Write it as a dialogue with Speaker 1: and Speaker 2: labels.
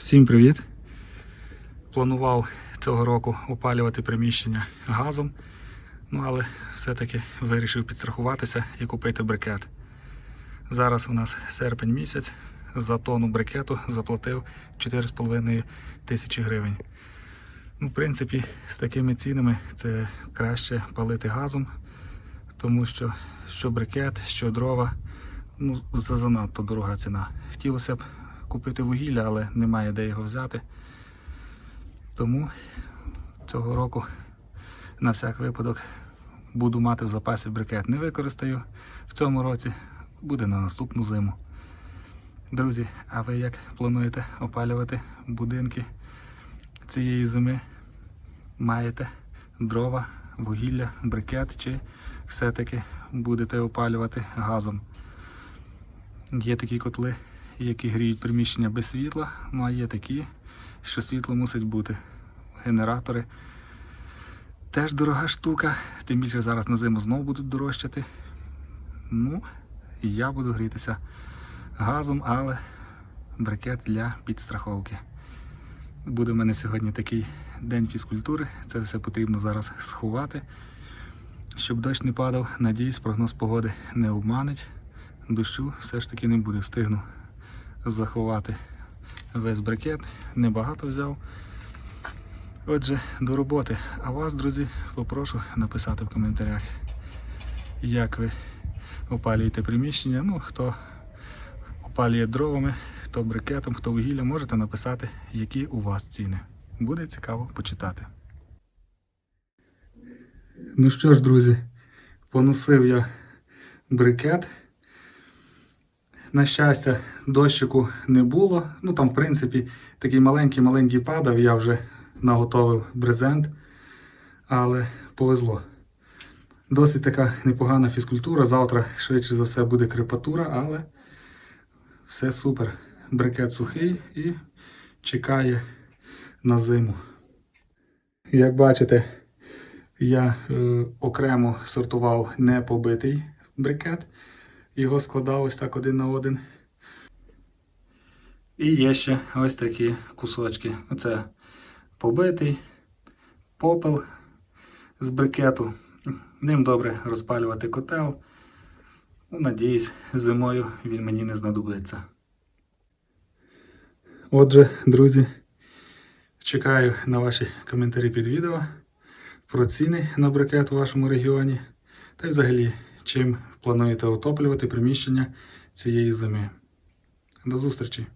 Speaker 1: Всім привіт! Планував цього року опалювати приміщення газом, ну але все-таки вирішив підстрахуватися і купити брикет. Зараз у нас серпень місяць, за тонну брикету заплатив 4,5 тисячі гривень. Ну, в принципі, з такими цінами це краще палити газом, тому що що брикет, що дрова, ну, занадто дорога ціна. Хотілося б купити вугілля, але немає де його взяти. Тому цього року на всяк випадок буду мати в запасі брикет. Не використаю в цьому році, буде на наступну зиму. Друзі, а ви як плануєте опалювати будинки цієї зими? Маєте дрова, вугілля, брикет чи все-таки будете опалювати газом? Є такі котли, які гріють приміщення без світла, ну а є такі, що світло мусить бути. Генератори. Теж дорога штука, тим більше зараз на зиму знову будуть дорожчати. Ну, я буду грітися газом, але брикет для підстраховки. Буде в мене сьогодні такий день фізкультури. Це все потрібно зараз сховати, щоб дощ не падав. Надіюсь, прогноз погоди не обманить. Дощу все ж таки не буде. Встигну заховати весь брикет. Небагато взяв. Отже, до роботи. А вас, друзі, попрошу написати в коментарях, як ви опалюєте приміщення. Ну, хто опалює дровами, хто брикетом, хто вугілля, можете написати, які у вас ціни. Буде цікаво почитати. Ну що ж, друзі, поносив я брикет. На щастя, дощику не було. Ну там, в принципі, такий маленький-маленький падав, я вже наготовив брезент, але повезло. Досить така непогана фізкультура. Завтра, швидше за все, буде крепатура, але все супер. Брикет сухий і чекає на зиму. Як бачите, я е, окремо сортував непобитий брикет. Його складав ось так один на один. І є ще ось такі кусочки. Оце побитий попел з брикету. Ним добре розпалювати котел. Ну, Надіюсь, зимою він мені не знадобиться. Отже, друзі, чекаю на ваші коментарі під відео про ціни на брикет у вашому регіоні. Та й взагалі, чим плануєте отоплювати приміщення цієї зими. До зустрічі!